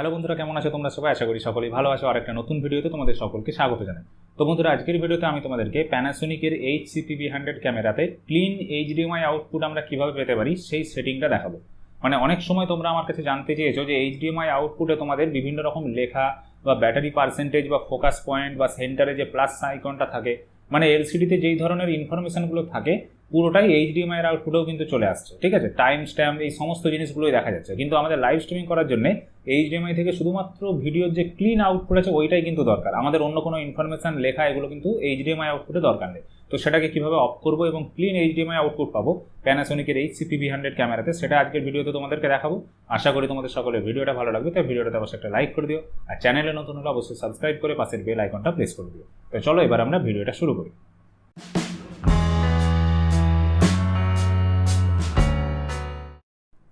Hello বন্ধুরা, কেমন আছো তোমরা? সবাই আশা করি সকলেই ভালো আছো। আরেকটা নতুন ভিডিওতে তোমাদের সকলকে স্বাগত জানাই। তো বন্ধুরা, আজকের ভিডিওতে আমি তোমাদেরকে প্যানাসোনিকের H C P B hundred ক্যামেরাতে ক্লিন এইচডিএমআই আউটপুট আমরা কীভাবে পেতে পারি সেই সেটিংটা দেখাবো। মানে অনেক সময় তোমরা আমার কাছে জানতে চেয়েছো যে এইচডিএমআই আউটপুটে তোমাদের বিভিন্ন রকম লেখা বা ব্যাটারি পার্সেন্টেজ বা ফোকাস পয়েন্ট বা সেন্টারে যে প্লাস আইকনটা থাকে মানে এলসিডিতে যেই ধরনের ইনফরমেশনগুলো থাকে পুরোটাই এইচডিএমআই এর আউটপুটেও কিন্তু চলে আসছে, ঠিক আছে? টাইম স্ট্যাম্প এই সমস্ত জিনিসগুলোই দেখা যাচ্ছে। কিন্তু আমাদের লাইভ স্ট্রিমিং করার জন্য এইচডিএমআই থেকে শুধুমাত্র ভিডিওর যে ক্লিন আউটপুট আছে, ওইটাই কিন্তু দরকার। আমাদের অন্য কোনো ইনফরমেশন লেখা, এগুলো কিন্তু এইচডিএমআই আউটপুটে দরকার নেই। তো সেটাকে কীভাবে অফ করব এবং ক্লিন এইচডিএমআই আউটপুট পাবো? প্যানাসোনিকের এইচ সিপিবি হান্ড্রেড ক্যামেরাতে। সেটা আজকের ভিডিওতে তোমাদেরকে দেখাবো। আশা করি তোমাদের সকলের ভিডিওটা ভালো লাগবে। তাই ভিডিওটাতে অবশ্যই একটা লাইক করে দিও। আর চ্যানেলে নতুন হলে অবশ্যই সাবস্ক্রাইব করে পাশের বেল আইকনটা প্রেস করে দিও। তো চলো এবার আমরা ভিডিওটা শুরু করি।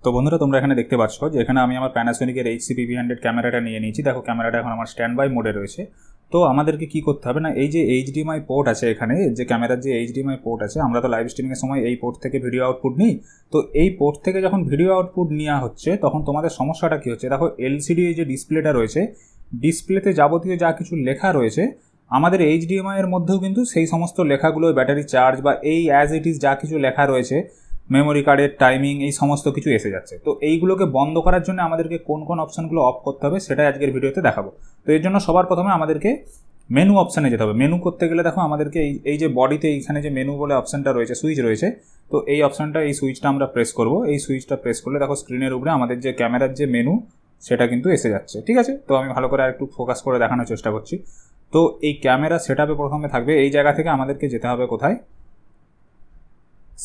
তো বন্ধুরা, তোমরা এখানে দেখতে পাচ্ছ যে এখানে আমি আমার প্যানাসোনিকের এইচ সি পিভি হান্ড্রেড ক্যামেরাটা নিয়ে নিয়েছি। দেখো, ক্যামেরাটা এখন আমার স্ট্যান্ড বাই মোডে রয়েছে। তো আমাদেরকে কি করতে হবে না, এই যে এইচডিএমআই পোর্ট আছে এখানে, যে ক্যামেরার যে এইচডিএমআই পোর্ট আছে, আমরা তো লাইভ স্ট্রিমিংয়ের সময় এই পোর্ট থেকে ভিডিও আউটপুট নিই। তো এই পোর্ট থেকে যখন ভিডিও আউটপুট নেওয়া হচ্ছে, তখন তোমাদের সমস্যাটা কী হচ্ছে? দেখো এলসিডি যে ডিসপ্লেটা রয়েছে, ডিসপ্লেতে যাবতীয় যা কিছু লেখা রয়েছে, আমাদের এইচডিএমআই এর মধ্যেও কিন্তু সেই সমস্ত লেখাগুলো ব্যাটারি চার্জ বা এই অ্যাজ ইট ইজ যা কিছু লেখা রয়েছে মেমোরি কার্ডের টাইমিং এই সমস্ত কিছু এসে যাচ্ছে। তো এইগুলোকে বন্ধ করার জন্য আমাদেরকে কোন কোন অপশানগুলো অফ করতে হবে সেটাই আজকের ভিডিওতে দেখাবো। তো এর জন্য সবার প্রথমে আমাদেরকে মেনু অপশানে যেতে হবে। মেনু করতে গেলে দেখো আমাদেরকে এই এই যে বডিতে এইখানে যে মেনু বলে অপশানটা রয়েছে সুইচ রয়েছে, তো এই অপশানটা এই সুইচটা আমরা প্রেস করব। এই সুইচটা প্রেস করলে দেখো স্ক্রিনের উপরে আমাদের যে ক্যামেরার যে মেনু সেটা কিন্তু এসে যাচ্ছে। ঠিক আছে? তো আমি ভালো করে একটু ফোকাস করে দেখানোর চেষ্টা করছি। তো এই ক্যামেরা সেট প্রথমে থাকবে, এই জায়গা থেকে আমাদেরকে যেতে হবে কোথায়?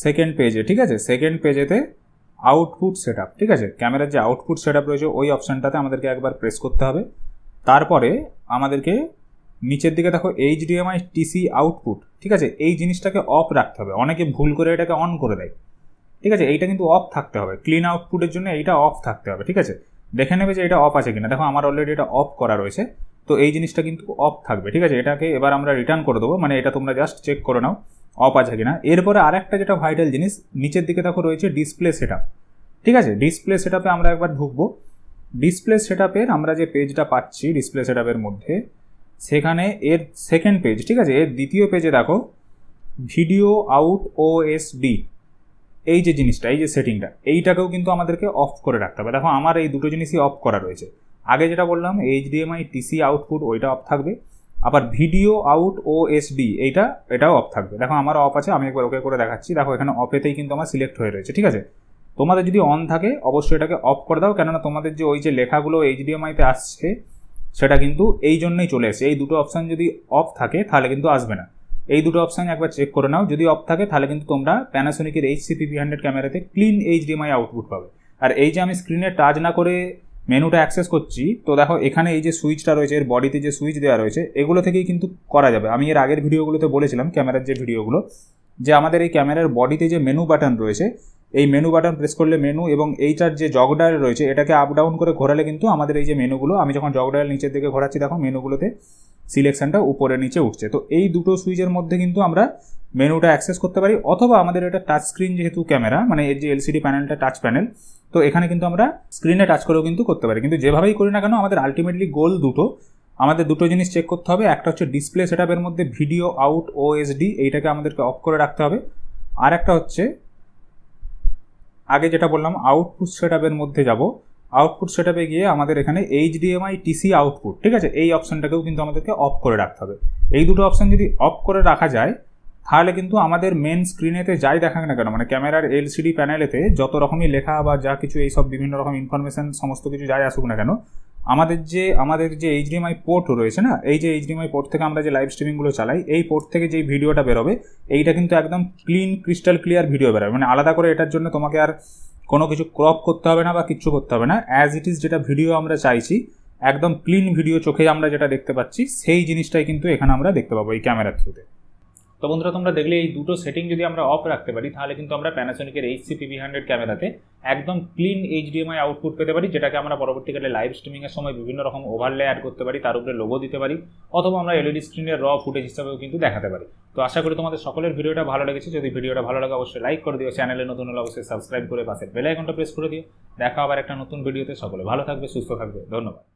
সেকেন্ড পেজে ঠিক আছে? সেকেন্ড পেজেতে আউটপুট সেট ঠিক আছে? ক্যামেরার যে আউটপুট সেট রয়েছে, ওই অপশানটাতে আমাদেরকে একবার প্রেস করতে হবে। তারপরে আমাদেরকে নিচের দিকে দেখো এইচ এইচডিএমআই টিসি আউটপুট ঠিক আছে? এই জিনিসটাকে অফ রাখতে হবে। অনেকে ভুল করে এটাকে অন করে দেয়। ঠিক আছে? এইটা কিন্তু অফ থাকতে হবে। ক্লিন আউটপুটের জন্য এইটা অফ থাকতে হবে, ঠিক আছে? দেখে নেবে যে এটা অফ আছে কিনা। দেখো, আমার অলরেডি এটা অফ করা রয়েছে। তো এই জিনিসটা কিন্তু অফ থাকবে, ঠিক আছে? এটাকে এবার আমরা রিটার্ন করে দেবো। মানে এটা তোমরা জাস্ট চেক করে নাও। অফ আছে কিনা। এরপরে আরেকটা যেটা ভাইটাল জিনিস, নিচের দিকে দেখো রয়েছে ডিসপ্লে সেট ঠিক আছে? ডিসপ্লে সেট আমরা একবার ঢুকবো। ডিসপ্লে সেট আমরা যে পেজটা পাচ্ছি ডিসপ্লে সেট মধ্যে, সেখানে এর সেকেন্ড পেজ ঠিক আছে? এর দ্বিতীয় পেজে দেখো video out O S D এই যে জিনিসটা, এই যে সেটিংটা এইটাকেও কিন্তু আমাদেরকে অফ করে রাখতে হবে। দেখো, আমার এই দুটো জিনিসই অফ করা রয়েছে। আগে যেটা বললাম এইচডিএমআই টিসি আউটপুট ওইটা অফ থাকবে। আবার ভিডিও আউট ও এসডি এইটা, এটাও অফ থাকবে। দেখো আমার অফ আছে, আমি একবার ওকে করে দেখাচ্ছি। দেখো এখানে অফেতেই কিন্তু আমার সিলেক্ট হয়ে রয়েছে, ঠিক আছে? তোমাদের যদি অন থাকে, অবশ্যই এটাকে অফ করে দাও, কেননা তোমাদের যে ওই যে লেখাগুলো এইচডিএমআইতে আসছে, সেটা কিন্তু এই জন্যই চলে এসে এই দুটো অপশান যদি অফ থাকে, তাহলে কিন্তু আসবে না। এই দুটো অপশান একবার চেক করে নাও, যদি অফ থাকে, তাহলে কিন্তু তোমরা প্যানাসোনিকের এইচ সি সিপি হান্ড্রেড ক্যামেরাতে ক্লিন এইচডিএমআই আউটপুট পাবে। আর এই যে আমি স্ক্রিনে টাচ না করে মেনুটা অ্যাক্সেস করছি, তো দেখো এখানে এই যে সুইচটা রয়েছে, এর বডিতে যে সুইচ দেওয়া রয়েছে, এগুলো থেকেই কিন্তু করা যাবে। আমি এর আগের ভিডিওগুলোতে বলেছিলাম, ক্যামেরার যে ভিডিওগুলো, যে আমাদের এই ক্যামেরার বডিতে যে মেনু বাটন রয়েছে, এই মেনু বাটন প্রেস করলে মেনু এবং এইটার যে জগ ডায়াল রয়েছে, এটাকে আপ ডাউন করে ঘোরালে কিন্তু আমাদের এই যে মেনুগুলো আমি যখন জগ ডায়াল নিচের দিকে ঘোরাচ্ছি, দেখো মেনুগুলোতে সিলেকশনটা উপরে নিচে উঠছে। তো এই দুটো সুইচের মধ্যে কিন্তু আমরা মেনুটা অ্যাক্সেস করতে পারি, অথবা আমাদের এটা টাচ স্ক্রিন যেহেতু ক্যামেরা মানে এর যে এলসিডি প্যানেলটা টাচ প্যানেল তো এখানে কিন্তু আমরা স্ক্রিনে টাচ করেও কিন্তু করতে পারি। কিন্তু যেভাবেই করি না কেন, আমাদের আলটিমেটলি গোল দুটো। আমাদের দুটো জিনিস চেক করতে হবে, একটা হচ্ছে ডিসপ্লে সেটআপের মধ্যে ভিডিও আউট ও এসডি এইটাকে আমাদেরকে অফ করে রাখতে হবে। আর একটা হচ্ছে, আগে যেটা বললাম আউটপুট সেটআপের মধ্যে যাব। আউটপুট সেটআপে গিয়ে আমাদের এখানে এইচডিএমআই টিসি আউটপুট ঠিক আছে? এই অপশানটাকেও কিন্তু আমাদেরকে অফ করে রাখতে হবে। এই দুটো অপশান যদি অফ করে রাখা যায়, তাহলে কিন্তু আমাদের মেন স্ক্রিনেতে যাই দেখাক না কেন মানে ক্যামেরার এলসিডি প্যানেলেতে যত রকমই লেখা বা যা কিছু এই সব বিভিন্ন রকম ইনফরমেশান সমস্ত কিছু যাই আসুক না কেন, আমাদের যে আমাদের যে এইচডিএমআই পোর্ট রয়েছে না, এই যে এইচডিএমআই পোর্ট থেকে আমরা যে লাইভ স্ট্রিমিংগুলো চালাই, এই পোর্ট থেকে যেই ভিডিওটা বেরোবে, এইটা কিন্তু একদম ক্লিন ক্রিস্টাল ক্লিয়ার ভিডিও বেরোবে। মানে আলাদা করে এটার জন্য তোমাকে আর কোনো কিছু ক্রপ করতে হবে না বা কিচ্ছু করতে হবে না। অ্যাজ ইট ইজ যেটা ভিডিও আমরা চাইছি, একদম ক্লিন ভিডিও চোখে আমরা যেটা দেখতে পাচ্ছি, সেই জিনিসটাই কিন্তু এখানে আমরা দেখতে পাবো এই ক্যামেরার থ্রুতে তো। বন্ধুরা, তোমরা দেখলে এই দুটো সেটিং যদি আমরা অফ রাখতে পারি, তাহলে কিন্তু আমরা প্যানাসোনিকের এইচ সি পিভি হান্ড্রেড ক্যামেরাতে একদম ক্লিন এইচডিএমআই আউটপুট পেতে পারি, যেটাকে আমরা পরবর্তীকালে লাইভ স্ট্রিমিংয়ের সময় বিভিন্ন রকম ওভারলে অ্যাড করতে পারি, তার উপরে লোগো দিতে পারি, অথবা আমরা এলইডি স্ক্রিনের র ফুটেজ হিসাবেও কিন্তু দেখাতে পারি। তো আশা করি তোমাদের সকলের ভিডিওটা ভালো লেগেছে। যদি ভিডিওটা ভালো লাগে, অবশ্যই লাইক করে দিও। চ্যানেলে নতুন হলে অবশ্যই সাবস্ক্রাইব করে পাশে বেল আইকনটা প্রেস করে দিও। দেখা আবার একটা নতুন ভিডিওতে সকলে ভালো থাকবে, সুস্থ থাকবে। ধন্যবাদ।